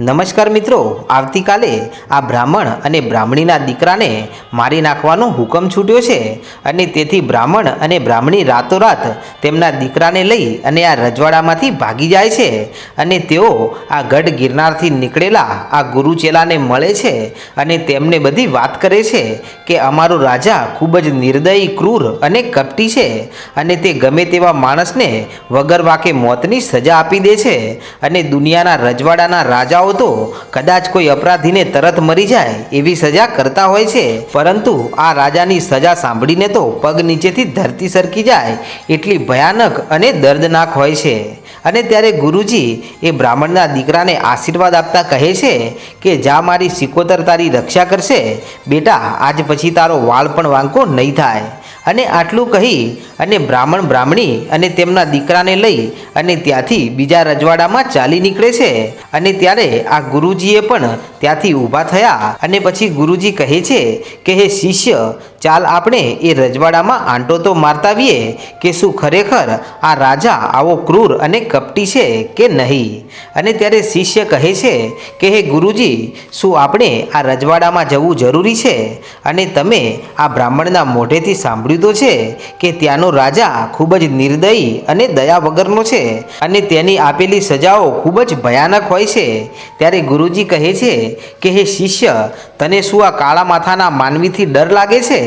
નમસ્કાર મિત્રો, આવતીકાલે આ બ્રાહ્મણ અને બ્રાહ્મણીના દીકરાને મારી નાખવાનો હુકમ છૂટ્યો છે અને તેથી બ્રાહ્મણ અને બ્રાહ્મણી રાતોરાત તેમના દીકરાને લઈ અને આ રજવાડામાંથી ભાગી જાય છે અને તેઓ આ ગઢ ગિરનારથી નીકળેલા આ ગુરુચેલાને મળે છે અને તેમને બધી વાત કરે છે કે અમારો રાજા ખૂબ જ નિર્દયી, ક્રૂર અને કપટી છે અને તે ગમે તેવા માણસને વગર વાકે મોતની સજા આપી દે છે અને દુનિયાના રજવાડાના રાજાઓ તો કદાચ કોઈ અપરાધીને તરત મરી જાય એવી સજા કરતા હોય છે. પરંતુ આ રાજાની સજા સાંભળીને તો પગ નીચેથી ધરતી સરકી જાય એટલી ભયાનક અને દર્દનાક હોય છે. અને ત્યારે ગુરુજી એ બ્રાહ્મણના દીકરાને આશીર્વાદ આપતા કહે છે કે, જા મારી સિકોતર તારી રક્ષા કરશે. બેટા, આજ પછી તારો વાળ પણ વાંકો નહીં થાય. અને આટલું કહી અને બ્રાહ્મણ બ્રાહ્મણી અને તેમના દીકરાને લઈ અને ત્યાંથી બીજા રજવાડામાં ચાલી નીકળે છે. અને ત્યારે આ ગુરુજીએ પણ ત્યાંથી ઊભા થયા અને પછી ગુરુજી કહે છે કે, હે શિષ્ય, ચાલ આપણે એ રજવાડામાં આંટો તો મારતા આવીએ કે શું ખરેખર આ રાજા આવો ક્રૂર અને કપટી છે કે નહીં? અને ત્યારે શિષ્ય કહે છે કે, હે ગુરુજી, શું આપણે આ રજવાડામાં જવું જરૂરી છે? અને તમે આ બ્રાહ્મણના મોઢેથી સાંભળ્યું તો છે કે ત્યાંનો રાજા ખૂબ જ નિર્દયી અને દયા વગરનો છે અને તેની આપેલી સજાઓ ખૂબ જ ભયાનક હોય છે. ત્યારે ગુરુજી કહે છે કે, હે શિષ્ય, તને શું આ કાળા માથાના માનવીથી ડર લાગે છે?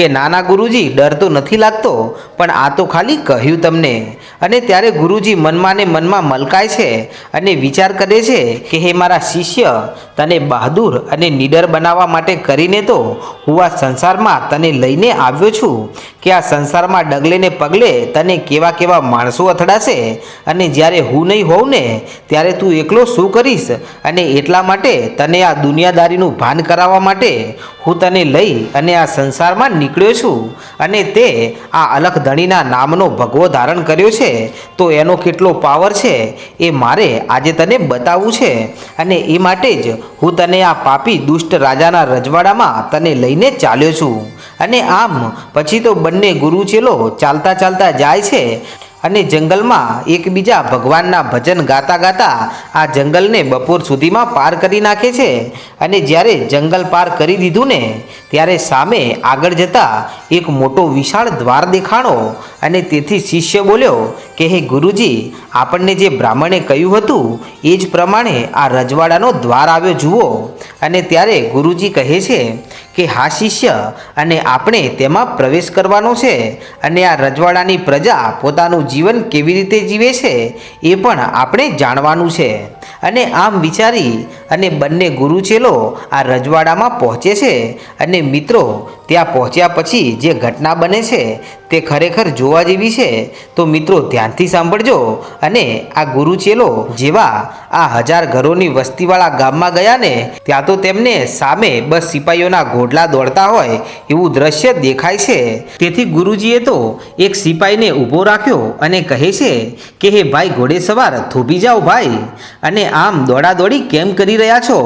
કે, નાના ગુરુજી, ડર તો નથી લાગતો, પણ આ તો ખાલી કહ્યું તમને. અને ત્યારે ગુરુજી મનમાં ને મનમાં મલકાય છે અને વિચાર કરે છે કે, હે મારા શિષ્ય, તને બહાદુર અને નીડર બનાવવા માટે કરીને તો હું આ સંસારમાં તને લઈને આવ્યો છું, કે આ સંસારમાં ડગલે ને પગલે તને કેવા કેવા માણસો અથડાશે, અને જ્યારે હું નહીં હોઉં ને, ત્યારે તું એકલો શું કરીશ? અને એટલા માટે તને આ દુનિયાદારીનું ભાન કરાવવા માટે હું તને લઈ અને આ સંસારમાં નીકળ્યો છું અને તે આ અલખધણીના નામનો ભગવો ધારણ કર્યો છે, તો એનો કેટલો પાવર છે એ મારે આજે તને બતાવવું છે. અને એ માટે જ હું તને આ પાપી દુષ્ટ રાજાના રજવાડામાં તને લઈને ચાલ્યો છું. અને આમ પછી તો બંને ગુરુ ચેલો ચાલતા ચાલતા જાય છે અને જંગલમાં એકબીજા ભગવાનના ભજન ગાતા ગાતા આ જંગલને બપોર સુધીમાં પાર કરી નાખે છે. અને જ્યારે જંગલ પાર કરી દીધું ને, ત્યારે સામે આગળ જતા એક મોટો વિશાળ દ્વાર દેખાણો. અને તેથી શિષ્ય બોલ્યો, કે હે ગુરુજી, આપણને જે બ્રાહ્મણે કહ્યું હતું, એ જ પ્રમાણે આ રજવાડાનો દ્વાર આવ્યો જુઓ. અને ત્યારે ગુરુજી કહે છે કે હા શિષ્ય અને આપણે તેમાં પ્રવેશ કરવાનો છે અને આ રજવાડાની પ્રજા પોતાનું જીવન કેવી રીતે જીવે છે એ પણ આપણે જાણવાનું છે. અને આમ વિચારી અને બંને ગુરુચેલો આ રજવાડામાં પહોંચે છે અને મિત્રો ત્યાં પહોંચ્યા પછી જે ઘટના બને છે તે ખરેખર જોવા જેવી છે, તો મિત્રો ધ્યાનથી સાંભળજો અને આ ગુરુચેલો જેવા આ હજાર ઘરોની વસ્તીવાળા ગામમાં ગયા ને ત્યાં તો તેમને સામે બસ સિપાહીઓના ઘોડલા દોડતા હોય એવું દ્રશ્ય દેખાય છે. તેથી ગુરુજીએ તો એક સિપાહીને ઊભો રાખ્યો અને કહે છે કે, હે ભાઈ, ઘોડે સવાર થોભી જાઓ ભાઈ અને આમ દોડાદોડી કેમ કરી રહ્યા છો?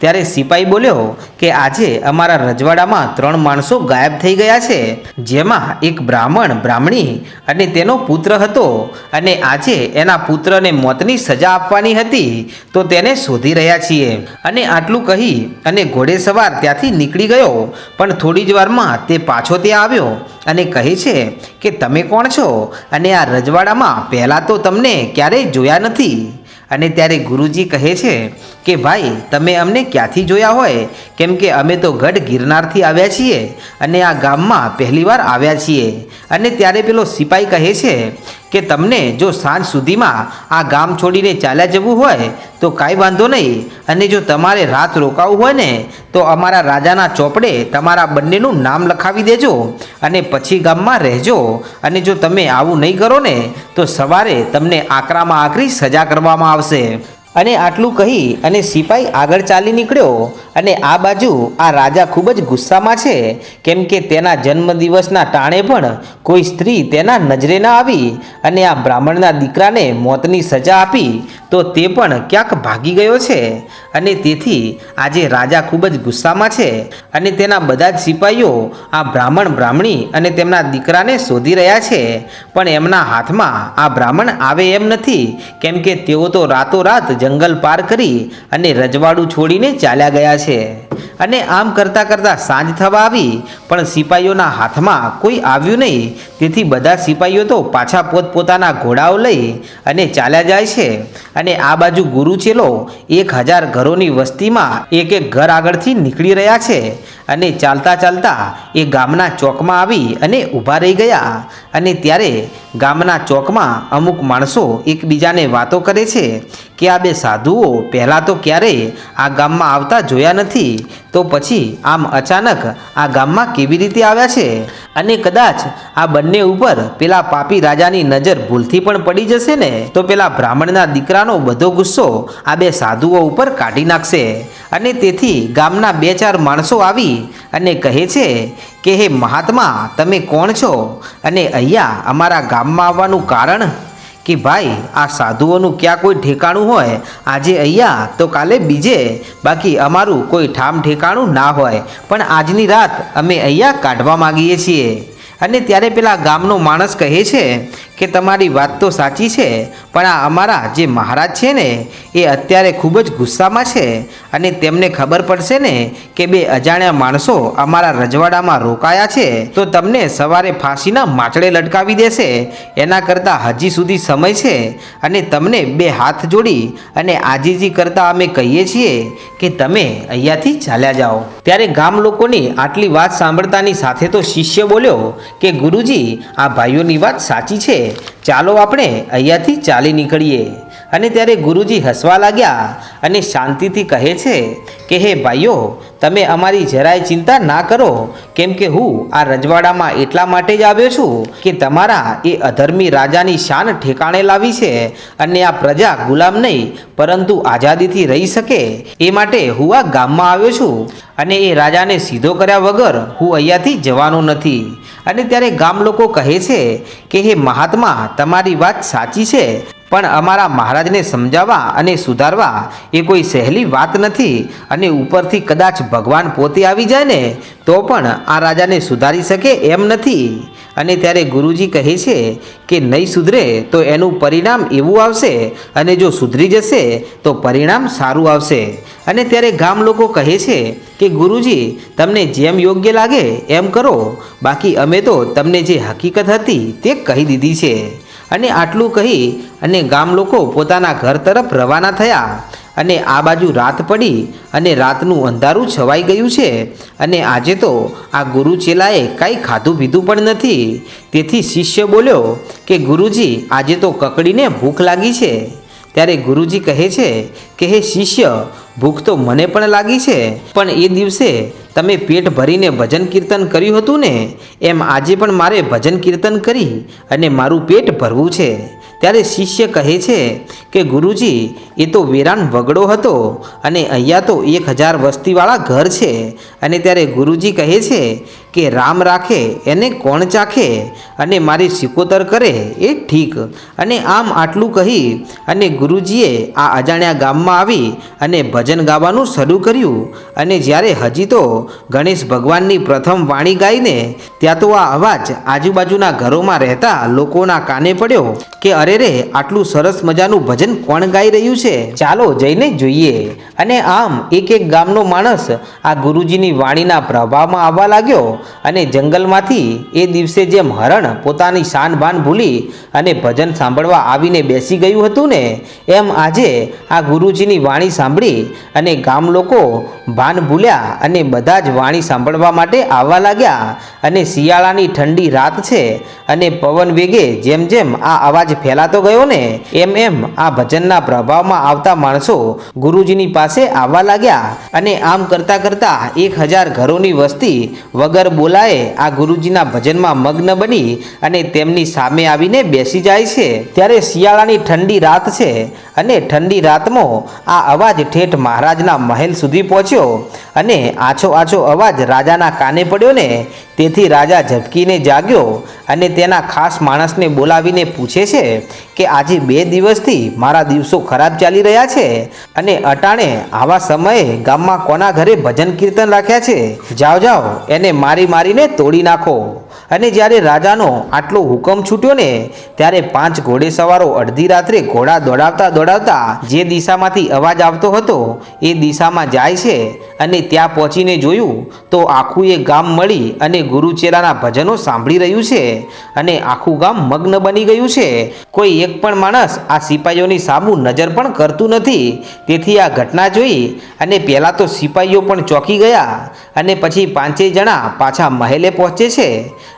ત્યારે સિપાઈ બોલ્યો કે આજે અમારા રજવાડામાં ત્રણ માણસો ગાયબ થઈ ગયા છે. જેમાં એક બ્રાહ્મણ, બ્રાહ્મણી અને તેનો પુત્ર હતો અને આજે એના પુત્રને મોતની સજા આપવાની હતી. તો તેને શોધી રહ્યા છીએ. અને આટલું કહી અને ઘોડે સવાર ત્યાંથી નીકળી ગયો. પણ થોડી જ વારમાં તે પાછો ત્યાં આવ્યો અને કહે છે કે, તમે કોણ છો? અને આ રજવાડામાં પહેલાં તો તમને ક્યારેય જોયા નથી. અને ત્યારે ગુરુજી કહે છે કે, ભાઈ, તમે અમને ક્યાંથી જોયા હોય? કેમ કે અમે તો ગઢ ગિરનારથી આવ્યા છીએ અને આ ગામમાં પહેલીવાર આવ્યા છીએ. અને ત્યારે પેલો સિપાઈ કહે છે કે તમને જો સાંજ સુધીમાં આ ગામ છોડીને ચાલ્યા જવું હોય, તો કાંઈ વાંધો નહીં. અને જો તમારે રાત રોકાવું હોય ને, તો અમારા રાજાના ચોપડે તમારા બંનેનું નામ લખાવી દેજો અને પછી ગામમાં રહેજો. અને જો તમે આવું નહીં કરો ને, તો સવારે તમને આકરામાં આકરી સજા કરવામાં આવશે. અને આટલું કહી અને સિપાઈ આગળ ચાલી નીકળ્યો અને આ બાજુ આ રાજા ખૂબ જ ગુસ્સામાં છે, કેમ કે તેના જન્મદિવસના ટાણે પણ કોઈ સ્ત્રી તેના નજરે ના આવી અને આ બ્રાહ્મણના દીકરાને મોતની સજા આપી તો તે પણ ક્યાંક ભાગી ગયો છે. અને તેથી આજે રાજા ખૂબ જ ગુસ્સામાં છે અને તેના બધા જ સિપાહીઓ આ બ્રાહ્મણ બ્રાહ્મણી અને તેમના દીકરાને શોધી રહ્યા છે. પણ એમના હાથમાં આ બ્રાહ્મણ આવે એમ નથી, કેમ કે તેઓ તો રાતોરાત જંગલ પાર કરી અને રજવાડું છોડીને ચાલ્યા ગયા છે. અને આમ કરતાં કરતાં સાંજ થવા આવી, પણ સિપાઈઓના હાથમાં કોઈ આવ્યું નહીં. તેથી બધા સિપાઈઓ તો પાછા પોતપોતાના ઘોડાઓ લઈ અને ચાલ્યા જાય છે. અને આ બાજુ ગુરુચેલો એક હજાર ઘરોની વસ્તીમાં એક એક ઘર આગળથી નીકળી રહ્યા છે. અને ચાલતા ચાલતા એ ગામના ચોકમાં આવી અને ઊભા રહી ગયા. અને ત્યારે ગામના ચોકમાં અમુક માણસો એકબીજાને વાતો કરે છે કે આ બે સાધુઓ પહેલાં તો ક્યારેય આ ગામમાં આવતા જોયા નથી, તો પછી આમ અચાનક આ ગામમાં કેવી રીતે આવ્યા છે? અને કદાચ આ બંને ઉપર પેલા પાપી રાજાની નજર ભૂલથી પણ પડી જશે ને? તો પેલા બ્રાહ્મણના દીકરાનો બધો ગુસ્સો આ બે સાધુઓ ઉપર કાઢી નાખશે. અને તેથી ગામના બે ચાર માણસો આવી અને કહે છે કે, હે મહાત્મા, તમે કોણ છો? અને અહીંયા અમારા ગામમાં આવવાનું કારણ? કે ભાઈ, આ સાધુઓનું ક્યાં કોઈ ઠેકાણું હોય? આજે અહીંયા તો કાલે બીજે. બાકી અમારું કોઈ ઠામ ઠેકાણું ના હોય. પણ આજની રાત અમે અહીંયા કાઢવા માગીએ છીએ. અને ત્યારે પેલા ગામનો માણસ કહે છે કે તમારી વાત તો સાચી છે, પણ આ અમારા જે મહારાજ છે ને, એ અત્યારે ખૂબ જ ગુસ્સામાં છે અને તેમને ખબર પડશે ને કે બે અજાણ્યા માણસો અમારા રજવાડામાં રોકાયા છે, તો તમને સવારે ફાંસીના માચડે લટકાવી દેશે. એના કરતાં હજી સુધી સમય છે અને તમને બે હાથ જોડી અને આજીજી કરતાં અમે કહીએ છીએ કે તમે અહીંયાથી ચાલ્યા જાઓ. ત્યારે ગામ લોકોની આટલી વાત સાંભળતાની સાથે તો શિષ્ય બોલ્યો કે ગુરુજી, આ ભાઈઓની વાત સાચી છે. ચાલો આપણે અહીંયાથી ચાલી નીકળીએ. અને ત્યારે ગુરુજી હસવા લાગ્યા અને શાંતિથી કહે છે કે, હે ભાઈઓ, તમે અમારી જરાય ચિંતા ના કરો. કેમ કે હું આ રજવાડામાં એટલા માટે જ આવ્યો છું કે તમારા એ અધર્મી રાજાની શાન ઠેકાણે લાવી છે અને આ પ્રજા ગુલામ નહીં, પરંતુ આઝાદીથી રહી શકે. એ માટે હું આ ગામમાં આવ્યો છું અને એ રાજાને સીધો કર્યા વગર હું અહીંયાથી જવાનો નથી. અને ત્યારે ગામ લોકો કહે છે કે, હે મહાત્મા, તમારી વાત સાચી છે, પણ અમારા મહારાજને સમજાવવા અને સુધારવા એ કોઈ સહેલી વાત નથી. અને ઉપરથી કદાચ ભગવાન પોતે આવી જાય ને, તો પણ આ રાજાને સુધારી શકે એમ નથી. અને ત્યારે ગુરુજી કહે છે કે નહીં સુધરે તો એનું પરિણામ એવું આવશે અને જો સુધરી જશે તો પરિણામ સારું આવશે. અને ત્યારે ગામ લોકો કહે છે કે ગુરુજી, તમને જેમ યોગ્ય લાગે એમ કરો. બાકી અમે તો તમને જે હકીકત હતી તે કહી દીધી છે. અને આટલું કહી અને ગામ લોકો પોતાના ઘર તરફ રવાના થયા. અને આ બાજુ રાત પડી અને રાતનું અંધારું છવાઈ ગયું છે અને આજે તો આ ગુરુ ચેલાએ કાંઈ ખાધું પીધું પણ નથી. તેથી શિષ્ય બોલ્યો કે ગુરુજી, આજે તો કકડીને ભૂખ લાગી છે. ત્યારે ગુરુજી કહે છે કે, હે શિષ્ય, ભૂખ તો મને પણ લાગી છે, પણ એ દિવસે તમે પેટ ભરીને ભજન કીર્તન કર્યું હતું ને? એમ આજે પણ મારે ભજન કીર્તન કરી અને મારું પેટ ભરવું છે. ત્યારે શિષ્ય કહે છે કે ગુરુજી, એ તો વેરાન વગડો હતો અને અહીંયા તો એક હજાર વસ્તીવાળા ઘર છે. અને ત્યારે ગુરુજી કહે છે કે રામ રાખે, એને કોણ ચાખે અને મારી સિકોતર કરે એ ઠીક. અને આમ આટલું કહી અને ગુરુજીએ આ અજાણ્યા ગામમાં આવી અને ભજન ગાવાનું શરૂ કર્યું. અને જ્યારે હજી તો ગણેશ ભગવાનની પ્રથમ વાણી ગાઈને ત્યાં તો આ અવાજ આજુબાજુના ઘરોમાં રહેતા લોકોના કાને પડ્યો કે અરે રે, આટલું સરસ મજાનું ભજન કોણ ગાઈ રહ્યું છે? ચાલો જઈને જોઈએ. અને આમ એક એક ગામનો માણસ આ ગુરુજીની વાણીના પ્રભાવમાં આવવા લાગ્યો. અને જંગલમાંથી એ દિવસે જેમ હરણ પોતાની શાન ભાન ભૂલી અને ભજન સાંભળવા આવીને બેસી ગયું હતું ને, એમ આજે આ ગુરુજીની વાણી સાંભળી અને ગામ લોકો ભાન ભૂલ્યા અને બધા જ વાણી સાંભળવા માટે આવવા લાગ્યા અને શિયાળાની ઠંડી રાત છે અને પવન વેગે જેમ જેમ આ અવાજ ફેલાતો ગયો ને, એમ એમ આ ભજનના પ્રભાવમાં આવતા માણસો ગુરુજીની પાસે આવવા લાગ્યા અને આમ કરતાં કરતાં એક હજાર ઘરોની વસ્તી વગર બોલાએ, આ ગુરુજીના ભજનમાં મગ્ન બની અને તેમની સામે આવીને બેસી જાય છે. ત્યારે શિયાળાની ઠંડી રાત છે અને ઠંડી રાતમાં આ અવાજ ઠેઠ મહારાજના મહેલ સુધી પહોંચ્યો અને આછો આછો અવાજ રાજાના કાને પડ્યો ને. તેથી રાજા ઝબકીને જાગ્યો અને તેના ખાસ માણસને બોલાવીને પૂછે છે કે આજે બે દિવસથી મારા દિવસો ખરાબ ચાલી રહ્યા છે અને અટાણે આવા સમયે ગામમાં કોના ઘરે ભજન કીર્તન રાખ્યા છે? જાઓ જાઓ, એને મારી મારી મારીને તોડી નાખો. અને જ્યારે રાજાનો આટલો હુકમ છૂટ્યો ને, ત્યારે પાંચ ઘોડેસવારો અડધી રાત્રે ઘોડા દોડાવતા દોડાવતા જે દિશામાંથી અવાજ આવતો હતો, એ દિશામાં જાય છે અને ત્યાં પહોંચીને જોયું તો આખું એ ગામ મળી અને ગુરુચેલાના ભજનો સાંભળી રહ્યું છે અને આખું ગામ મગ્ન બની ગયું છે. કોઈ એક પણ માણસ આ સિપાહીઓની સામુ નજર પણ કરતું નથી. તેથી આ ઘટના જોઈ અને પહેલાં તો સિપાહીઓ પણ ચોંકી ગયા અને પછી પાંચેય જણા પાછા મહેલે પહોંચે છે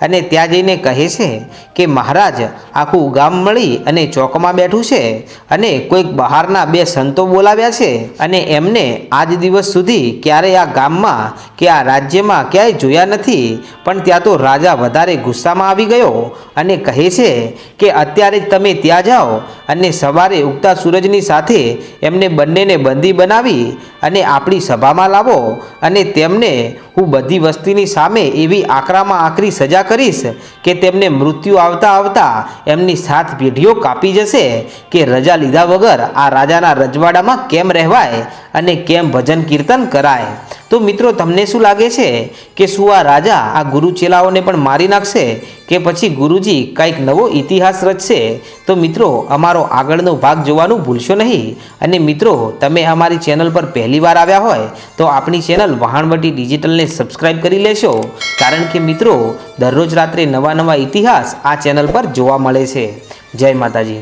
અને ત્યાં જઈને કહે છે કે, મહારાજ, આખું ગામ મળી અને ચોકમાં બેઠું છે અને કોઈક બહારના બે સંતો બોલાવ્યા છે અને એમને આજ દિવસ સુધી ક્યારેય આ ગામમાં કે આ રાજ્યમાં ક્યાંય જોયા નથી. પણ ત્યાં તો રાજા વધારે ગુસ્સામાં આવી ગયો અને કહે છે કે, અત્યારે તમે ત્યાં જાઓ અને સવારે ઉગતા સૂરજની સાથે એમને બંનેને બંદી બનાવી અને આપણી સભામાં લાવો અને તેમને હું બધી વસ્તીની સામે એવી આકરામાં આકરી સજા કરીશ કે તેમને મૃત્યુ આવતા આવતા એમની સાત પેઢીઓ કાપી જશે કે રજા લીધા વગર આ રાજાના રજવાડામાં કેમ રહેવાય અને કેમ ભજન કીર્તન કરાય. તો મિત્રો, તમને શું લાગે છે કે શું આ રાજા આ ગુરુ ચેલાઓને પણ મારી નાખશે કે પછી ગુરુજી કંઈક નવો ઇતિહાસ રચશે? તો મિત્રો, અમારો આગળનો ભાગ જોવાનું ભૂલશો નહીં. અને મિત્રો, તમે અમારી ચેનલ પર પહેલી વાર આવ્યા હોય, તો આપણી ચેનલ વહાણવટી ડિજિટલને સબસ્ક્રાઇબ કરી લેશો. કારણ કે મિત્રો, દરરોજ રાત્રે નવા નવા ઇતિહાસ આ ચેનલ પર જોવા મળે છે. જય માતાજી.